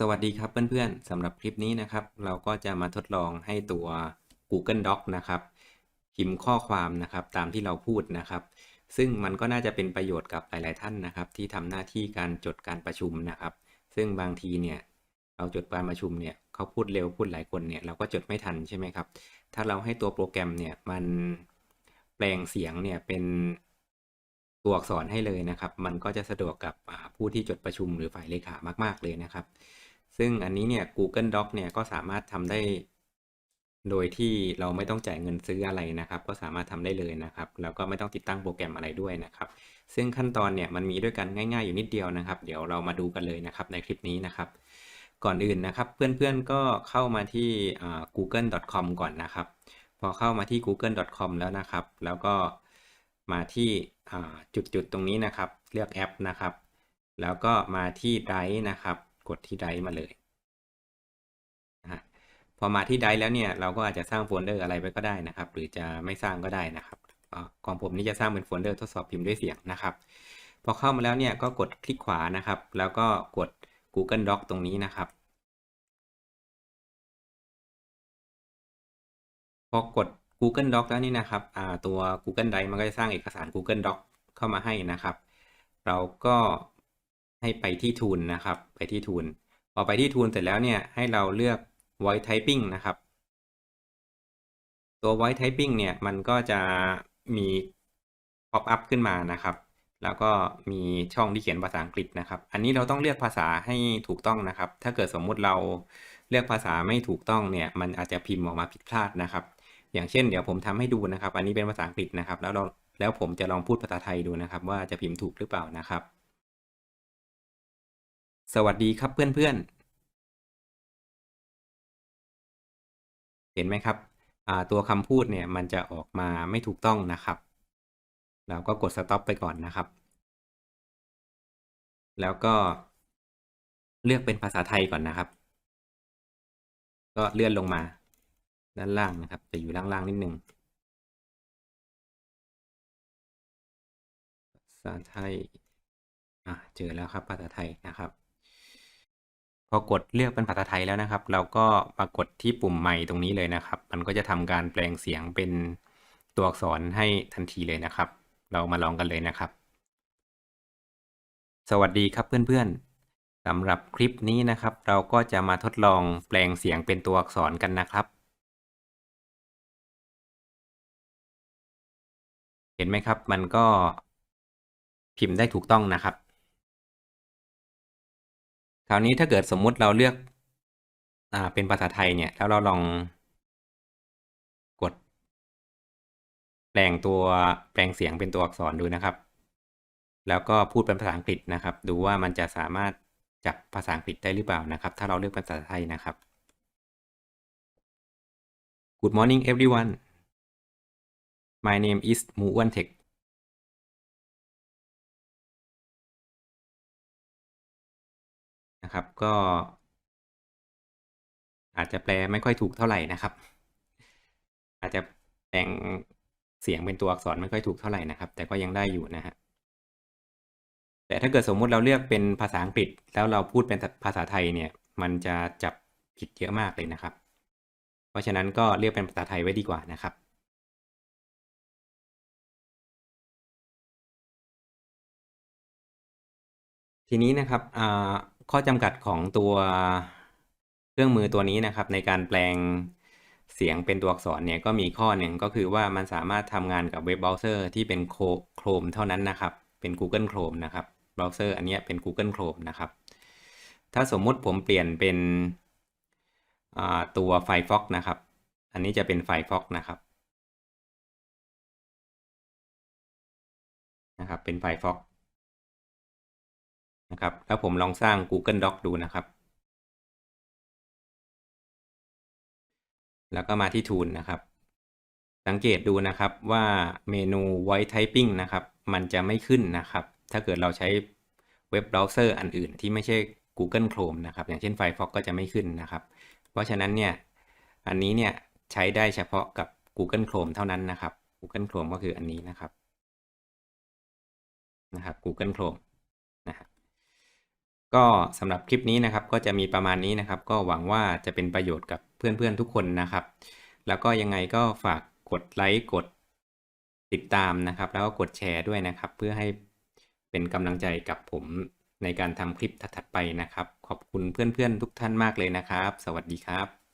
สวัสดีครับเพื่อนๆสำหรับคลิปนี้นะครับ เราก็จะมาทดลองให้ตัว Google Doc นะครับพิมพ์ข้อความนะครับตามที่เราพูดนะครับ ซึ่งมันก็น่าจะเป็นประโยชน์กับหลายๆท่านนะครับ ที่ทำหน้าที่การจดการประชุมนะครับ ซึ่งบางทีเนี่ยเราจดการประชุมเนี่ยเขาพูดเร็วพูดหลายคนเนี่ยเราก็จดไม่ทันใช่ไหมครับ ถ้าเราให้ตัวโปรแกรมเนี่ยมันแปลงเสียงเนี่ยเป็นตัวอักษรให้เลยนะครับ มันก็จะสะดวกกับผู้ที่จดประชุมหรือฝ่ายเลขามาก ๆเลยนะครับ ซึ่งอันนี้เนี่ย Google Doc เนี่ยก็สามารถทำได้ โดยที่เราไม่ต้องจ่ายเงินซื้ออะไรนะครับ ก็สามารถทำได้เลยนะครับ แล้วก็ไม่ต้องติดตั้งโปรแกรมอะไรด้วยนะครับ ซึ่งขั้นตอนเนี่ยมันมีด้วยกันง่าย ๆ อยู่นิดเดียวนะครับ เดี๋ยวเรามาดูกันเลยนะครับในคลิปนี้นะครับ ก่อนอื่นนะครับ เพื่อนๆก็เข้ามาที่ google.com ก่อนนะครับ พอเข้ามาที่ google.com แล้วนะครับ แล้วก็มาที่จุดๆตรงนี้นะครับ เลือกแอปนะครับ แล้วก็มาที่ Drive นะครับ กดที่ Drive มาเลยนะฮะพอมาที่ Drive แล้วเนี่ยเราก็อาจจะสร้างโฟลเดอร์อะไรไปก็ได้นะครับ หรือจะไม่สร้างก็ได้นะครับของผมนี่จะสร้างเป็นโฟลเดอร์ทดสอบพิมพ์ด้วยเสียงนะครับ พอเข้ามาแล้วเนี่ยก็กดคลิกขวานะครับ แล้วก็กด Google Doc ตรงนี้นะครับพอกด Google Doc แล้วนี่นะครับตัว Google Drive มันก็จะสร้างเอกสาร Google Doc เข้ามาให้นะครับ เราก็ ให้ไปที่ Tool นะครับ ไปที่ Tool พอไปที่ Tool เสร็จแล้วเนี่ยให้เราเลือก Voice Typing นะครับ ตัว Voice Typing เนี่ยมันก็จะมี pop up ขึ้นมานะครับ แล้วก็มีช่องที่เขียนภาษาอังกฤษนะครับ อันนี้เราต้องเลือกภาษาให้ถูกต้องนะครับ ถ้าเกิดสมมุติเราเลือกภาษาไม่ถูกต้องเนี่ยมันอาจจะพิมพ์ออกมาผิดพลาดนะครับ อย่างเช่น เดี๋ยวผมทำให้ดูนะครับ อันนี้เป็นภาษาอังกฤษนะครับ แล้วเราแล้วผมจะลองพูดภาษาไทยดูนะครับ ว่าจะพิมพ์ถูกหรือเปล่านะครับ สวัสดีครับเพื่อนๆ เห็นไหมครับตัวคำพูดเนี่ยมันจะออกมาไม่ถูกต้องนะครับ เราก็กด stop ไปก่อนนะครับ แล้วก็เลือกเป็นภาษาไทยก่อนนะครับ ก็เลื่อนลงมาด้านล่างนะครับ จะอยู่ล่างๆนิดนึงภาษาไทย อะ เจอแล้วครับภาษาไทยนะครับ พอกดเลือกเป็นภาษาไทยแล้วนะครับ เราก็มากดที่ปุ่มไมค์ตรงนี้เลยนะครับ มันก็จะทำการแปลงเสียงเป็นตัวอักษรให้ทันทีเลยนะครับ เรามาลองกันเลยนะครับ สวัสดีครับเพื่อนๆสำหรับคลิปนี้นะครับ เราก็จะมาทดลองแปลงเสียงเป็นตัวอักษรกันนะครับ เห็นไหมครับ มันก็พิมพ์ได้ถูกต้องนะครับ คราวนี้ถ้าเกิดสมมุติเราเลือกอ่าเป็นภาษาไทยเนี่ย แล้วเราลองกด แปลงตัวแปลงเสียงเป็นตัวอักษรดูนะครับ แล้วก็พูดเป็นภาษาอังกฤษนะครับ ดูว่ามันจะสามารถจับภาษาอังกฤษได้หรือเปล่านะครับ ถ้าเราเลือกเป็นภาษาไทยนะครับ Good morning everyone My name is Mu Wan Tech นะครับ ก็ อาจจะแปลไม่ค่อยถูกเท่าไหร่นะครับ อาจจะแปลงเสียงเป็นตัวอักษรไม่ค่อยถูกเท่าไหร่นะครับ แต่ก็ยังได้อยู่นะฮะแต่ถ้าเกิดสมมุติเราเลือกเป็นภาษาอังกฤษ แล้วเราพูดเป็นภาษาไทยเนี่ย มันจะจับผิดเยอะมากเลยนะครับ เพราะฉะนั้นก็เลือกเป็นภาษาไทยไว้ดีกว่านะครับทีนี้นะครับอ่า ข้อจำกัดของตัวเครื่องมือตัวนี้นะครับ ในการแปลงเสียงเป็นตัวอักษรเนี่ยก็มีข้อหนึ่งก็คือว่ามันสามารถทำงานกับเว็บเบราว์เซอร์ที่เป็นโครมเท่านั้นนะครับ เป็น Google Chrome นะครับเบราว์เซอร์อันนี้เป็น Google Chrome นะครับ ถ้าสมมุติผมเปลี่ยนเป็นตัว Firefox นะครับ อันนี้จะเป็น Firefox นะครับนะครับ เป็น Firefox นะครับ แล้วผมลองสร้าง Google Doc ดูนะครับ แล้วก็มาที่ Tool นะครับ สังเกตดูนะครับว่าเมนู Voice Typing นะครับ มันจะไม่ขึ้นนะครับ ถ้าเกิดเราใช้เว็บเบราว์เซอร์อันอื่นที่ไม่ใช่ Google Chrome นะครับ อย่างเช่น Firefox ก็จะไม่ขึ้นนะครับ เพราะฉะนั้นเนี่ย อันนี้เนี่ยใช้ได้เฉพาะกับ Google Chrome เท่านั้นนะครับ Google Chrome ก็คืออันนี้นะครับ นะครับ Google Chrome ก็สำหรับคลิปนี้นะครับก็จะมีประมาณนี้นะครับ ก็หวังว่าจะเป็นประโยชน์กับเพื่อนๆทุกคนนะครับ แล้วก็ยังไงก็ฝากกดไลค์กดติดตามนะครับ แล้วก็กดแชร์ด้วยนะครับ เพื่อให้เป็นกำลังใจกับผมในการทำคลิปถัดๆไปนะครับ ขอบคุณเพื่อนๆทุกท่านมากเลยนะครับ สวัสดีครับ